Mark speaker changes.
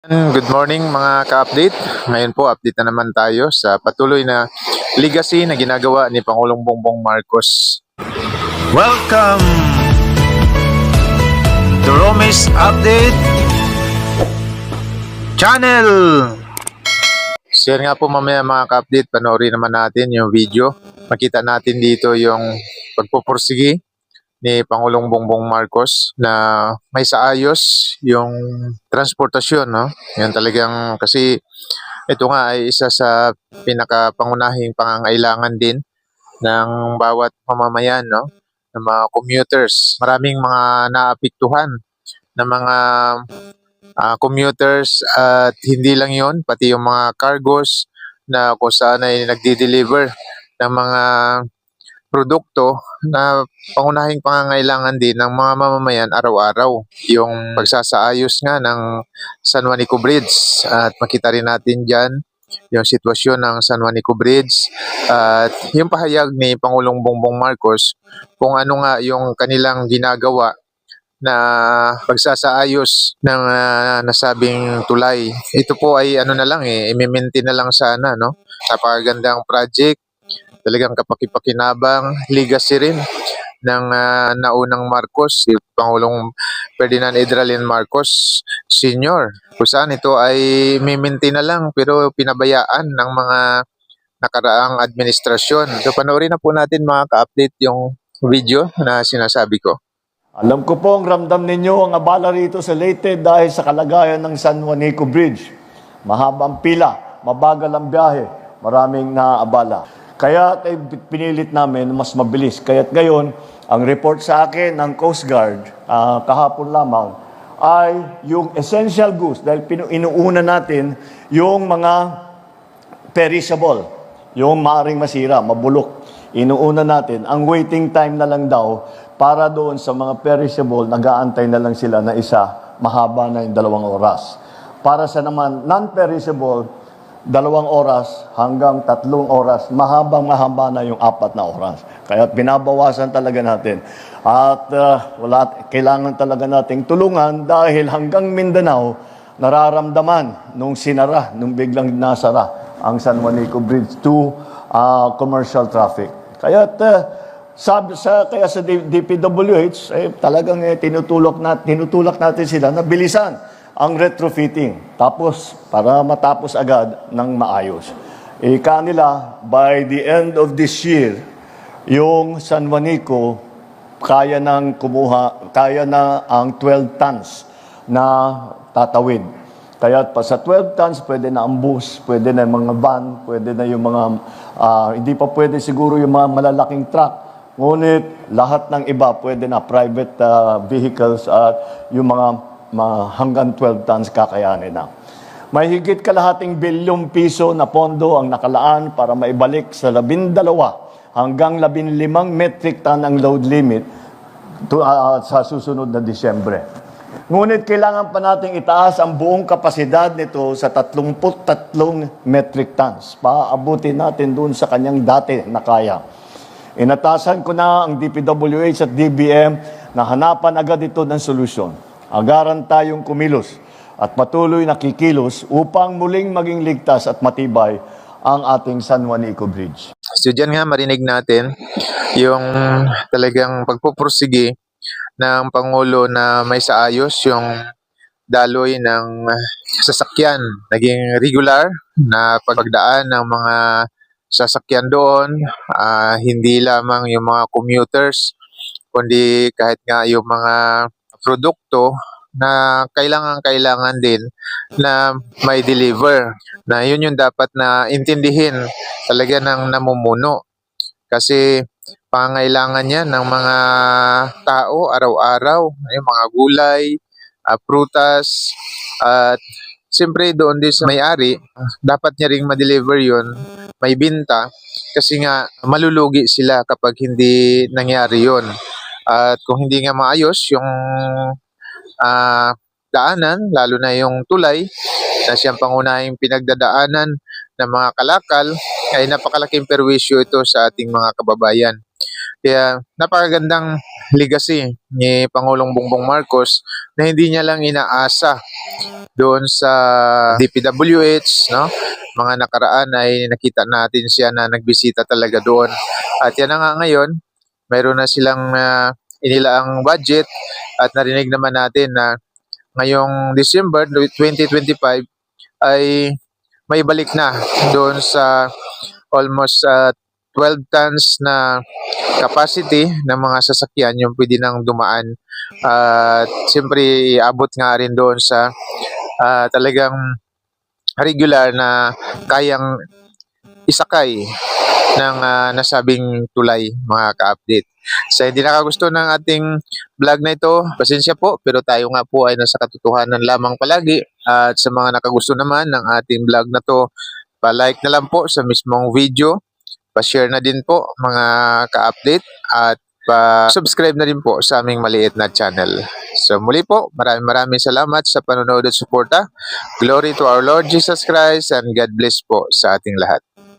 Speaker 1: Good morning mga ka-update. Ngayon po update na naman tayo sa patuloy na legacy na ginagawa ni Pangulong Bongbong Marcos.
Speaker 2: Welcome to Romis Update Channel.
Speaker 1: So nga po mamaya mga ka-update, panoorin naman natin yung video. Makita natin dito yung pagpupursigi ni Pangulong Bongbong Marcos na may saayos yung transportasyon. No? Yan talagang kasi ito nga ay isa sa pinakapangunahing pangangailangan din ng bawat mamamayan, no? ng mga commuters. Maraming mga naapektuhan ng mga ah, commuters at hindi lang yon pati yung mga cargos na kung saan ay nagdi-deliver ng mga produkto na pangunahing pangangailangan din ng mga mamamayan araw-araw. Yung pagsasaayos nga ng San Juanico Bridge at makita rin natin dyan yung sitwasyon ng San Juanico Bridge at yung pahayag ni Pangulong Bongbong Marcos kung ano nga yung kanilang ginagawa na pagsasaayos ng ah, nasabing tulay. Ito po ay ano na lang eh, i-maintain na lang sana, no? Napakagandang project, talagang kapakipakinabang, legacy rin ng ah, naunang Marcos, si Pangulong Ferdinand Edralin Marcos Sr. Kung saan ito ay i-maintain na lang pero pinabayaan ng mga nakaraang administrasyon. So panoorin na po natin mga ka-update yung video na sinasabi ko.
Speaker 3: Alam ko po ang ramdam ninyo ang abala rito sa Leyte dahil sa kalagayan ng San Juanico Bridge. Mahabang pila, mabagal ang biyahe, maraming naaabala. Kaya ay pinilit namin mas mabilis. Kaya't ngayon, ang report sa akin ng Coast Guard ah, kahapon lamang ay yung essential goods dahil inuuna natin yung mga perishable, yung maaring masira, mabulok. Inuuna natin, ang waiting time na lang daw para doon sa mga perishable, nag-aantay na lang sila na isa, mahaba na yung dalawang oras. Para sa naman non-perishable, dalawang oras hanggang tatlong oras, mahabang mahaba na yung apat na oras. Kaya binabawasan talaga natin. At uh, wala, kailangan talaga nating tulungan dahil hanggang Mindanao, nararamdaman nung sinara, nung biglang nasara ang San Juanico Bridge to uh, commercial traffic. Kaya uh, sabi sa kaya sa DPWH eh, talagang eh, tinutulak na tinutulak natin sila na bilisan ang retrofitting. Tapos para matapos agad ng maayos. Ika nila by the end of this year yung San Juanico kaya nang kumuha kaya na ang 12 tons na tatawid. Kaya pa sa 12 tons, pwede na ang bus, pwede na yung mga van, pwede na yung mga, ah, hindi pa pwede siguro yung mga malalaking truck. Ngunit lahat ng iba, pwede na private ah, vehicles at yung mga, mga hanggang 12 tons kakayanin na. May higit kalahating bilyong piso na pondo ang nakalaan para maibalik sa labindalawa hanggang labinlimang metric ton ang load limit to, ah, sa susunod na Disyembre. Ngunit kailangan pa nating itaas ang buong kapasidad nito sa 33 metric tons. Paabutin natin doon sa kanyang dati na kaya. Inatasan ko na ang DPWH at DBM na hanapan agad ito ng solusyon. Agaran tayong kumilos at patuloy na kikilos upang muling maging ligtas at matibay ang ating San Juanico Bridge.
Speaker 1: So dyan nga marinig natin yung talagang pagpupursigi ng Pangulo na may saayos yung daloy ng sasakyan. Naging regular na pagdaan ng mga sasakyan doon, ah, hindi lamang yung mga commuters, kundi kahit nga yung mga produkto na kailangan-kailangan din na may deliver. Na yun yung dapat na intindihin talaga ng namumuno. Kasi pangailangan yan ng mga tao araw-araw, yung mga gulay, ah, prutas, at siyempre doon din sa may-ari, dapat niya ring ma-deliver yun, may binta, kasi nga malulugi sila kapag hindi nangyari yun. At kung hindi nga maayos yung ah, daanan, lalo na yung tulay, na siyang pangunahing pinagdadaanan ng mga kalakal, ay napakalaking perwisyo ito sa ating mga kababayan. Kaya napakagandang legacy ni Pangulong Bongbong Marcos na hindi niya lang inaasa doon sa DPWH, no? Mga nakaraan ay nakita natin siya na nagbisita talaga doon. At yan na nga ngayon, mayroon na silang uh, inilaang budget at narinig naman natin na ngayong December 2025 ay may balik na doon sa almost uh, 12 tons na capacity ng mga sasakyan yung pwede nang dumaan. At siyempre iabot nga rin doon sa ah, talagang regular na kayang isakay ng ah, nasabing tulay mga ka-update. Sa hindi nakagusto ng ating vlog na ito, pasensya po pero tayo nga po ay nasa katotohanan lamang palagi at sa mga nakagusto naman ng ating vlog na to, pa-like na lang po sa mismong video pa-share na din po mga ka-update at pa-subscribe na din po sa aming maliit na channel. So muli po, maraming maraming salamat sa panonood at suporta. Glory to our Lord Jesus Christ and God bless po sa ating lahat.